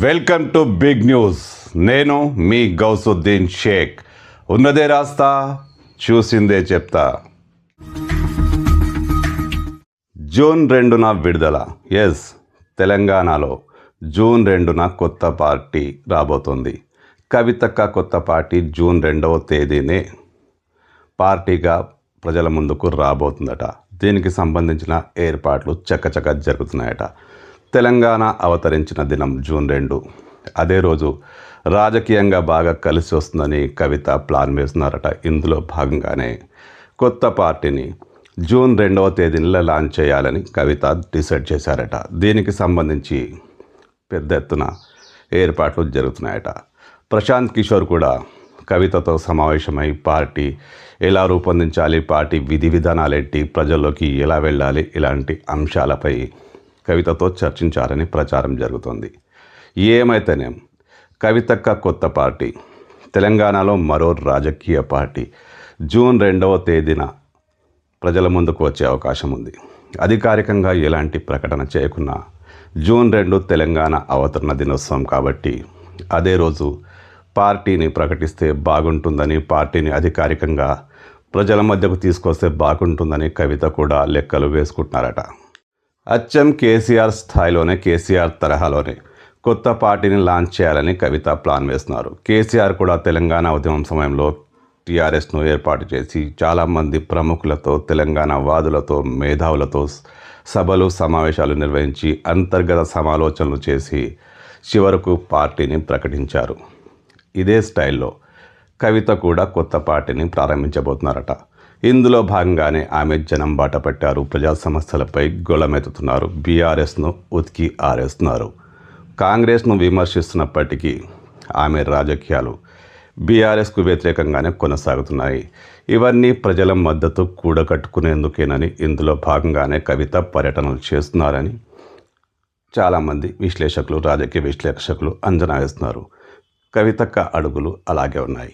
Welcome to big news. నేను మీ గౌసుద్దీన్ షేక్. ఉన్నదే రాస్తా చూసిందే చెప్తా. జూన్ రెండున విడుదల. ఎస్ తెలంగాణలో జూన్ రెండున కొత్త పార్టీ రాబోతోంది. కవితక్క కొత్త పార్టీ జూన్ రెండవ తేదీనే పార్టీగా ప్రజల ముందుకు రాబోతుందట. దీనికి సంబంధించిన ఏర్పాట్లు చక్కచక్క జరుగుతున్నాయట. తెలంగాణ అవతరించిన దినం జూన్ రెండు. అదే రోజు రాజకీయంగా బాగా కలిసి వస్తుందని కవిత ప్లాన్ వేస్తున్నారట. ఇందులో భాగంగానే కొత్త పార్టీని జూన్ రెండవ తేదీలో లాంచ్ చేయాలని కవిత డిసైడ్ చేశారట. దీనికి సంబంధించి పెద్ద ఎత్తున ఏర్పాట్లు జరుగుతున్నాయట. ప్రశాంత్ కిషోర్ కూడా కవితతో సమావేశమై పార్టీ ఎలా రూపొందించాలి పార్టీ విధి విధానాలేంటి ప్రజల్లోకి ఎలా వెళ్ళాలి ఇలాంటి అంశాలపై కవితతో చర్చించారని ప్రచారం జరుగుతోంది. ఏమైతేనేం కవితక్క కొత్త పార్టీ తెలంగాణలో మరో రాజకీయ పార్టీ. జూన్ రెండవ తేదీన ప్రజల ముందుకు వచ్చే అవకాశం ఉంది. అధికారికంగా ఎలాంటి ప్రకటన చేయకున్నా జూన్ రెండు తెలంగాణ అవతరణ దినోత్సవం కాబట్టి అదే రోజు పార్టీని ప్రకటిస్తే బాగుంటుందని పార్టీని అధికారికంగా ప్రజల మధ్యకు తీసుకొస్తే బాగుంటుందని కవిత కూడా లెక్కలు వేసుకుంటున్నారట. అచ్చం కేసీఆర్ స్థాయిలోనే కేసీఆర్ తరహాలోనే కొత్త పార్టీని లాంచ్ చేయాలని కవిత ప్లాన్ వేస్తున్నారు. కేసీఆర్ కూడా తెలంగాణ ఉద్యమం సమయంలో టీఆర్ఎస్ను ఏర్పాటు చేసి చాలామంది ప్రముఖులతో తెలంగాణ వాదులతో మేధావులతో సభలు సమావేశాలు నిర్వహించి అంతర్గత సమాలోచనలు చేసి చివరకు పార్టీని ప్రకటించారు. ఇదే స్టైల్లో కవిత కూడా కొత్త పార్టీని ప్రారంభించబోతున్నారట. ఇందులో భాగంగానే ఆమె జనం బాట పట్టారు. ప్రజా సమస్యలపై గొలమెత్తుతున్నారు. బీఆర్ఎస్ను ఉతికి ఆరేస్తున్నారు. కాంగ్రెస్ను విమర్శిస్తున్నప్పటికీ ఆమె రాజకీయాలు బీఆర్ఎస్కు వ్యతిరేకంగానే కొనసాగుతున్నాయి. ఇవన్నీ ప్రజల మద్దతు కూడగట్టుకునేందుకేనని ఇందులో భాగంగానే కవిత పర్యటనలు చేస్తున్నారని చాలామంది విశ్లేషకులు రాజకీయ విశ్లేషకులు అంచనా వేస్తున్నారు. కవితక్క అడుగులు అలాగే ఉన్నాయి.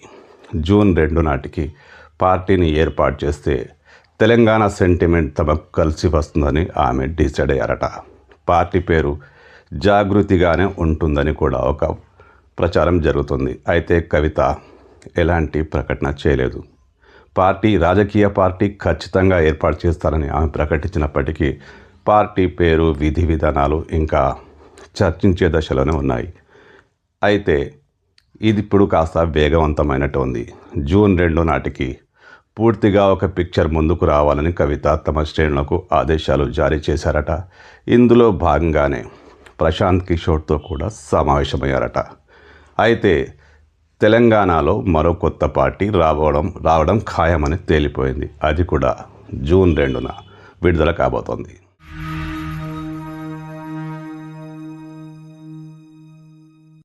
జూన్ రెండు నాటికి పార్టీని ఏర్పాటు చేస్తే తెలంగాణ సెంటిమెంట్ తమకు కలిసి వస్తుందని ఆమె డిసైడ్ అయ్యారట. పార్టీ పేరు జాగృతిగానే ఉంటుందని కూడా ఒక ప్రచారం జరుగుతుంది. అయితే కవిత ఎలాంటి ప్రకటన చేయలేదు. పార్టీ రాజకీయ పార్టీ ఖచ్చితంగా ఏర్పాటు చేస్తారని ఆమె ప్రకటించినప్పటికీ పార్టీ పేరు విధి విధానాలు ఇంకా చర్చించే దశలోనే ఉన్నాయి. అయితే ఇది ఇప్పుడు కాస్త వేగవంతమైనట్టు ఉంది. జూన్ రెండు నాటికి పూర్తిగా ఒక పిక్చర్ ముందుకు రావాలని కవిత తమ శ్రేణులకు ఆదేశాలు జారీ చేశారట. ఇందులో భాగంగానే ప్రశాంత్ కిషోర్తో కూడా సమావేశమయ్యారట. అయితే తెలంగాణలో మరో కొత్త పార్టీ రావడం రావడం ఖాయమని తేలిపోయింది. అది కూడా జూన్ రెండున విడుదల కాబోతోంది.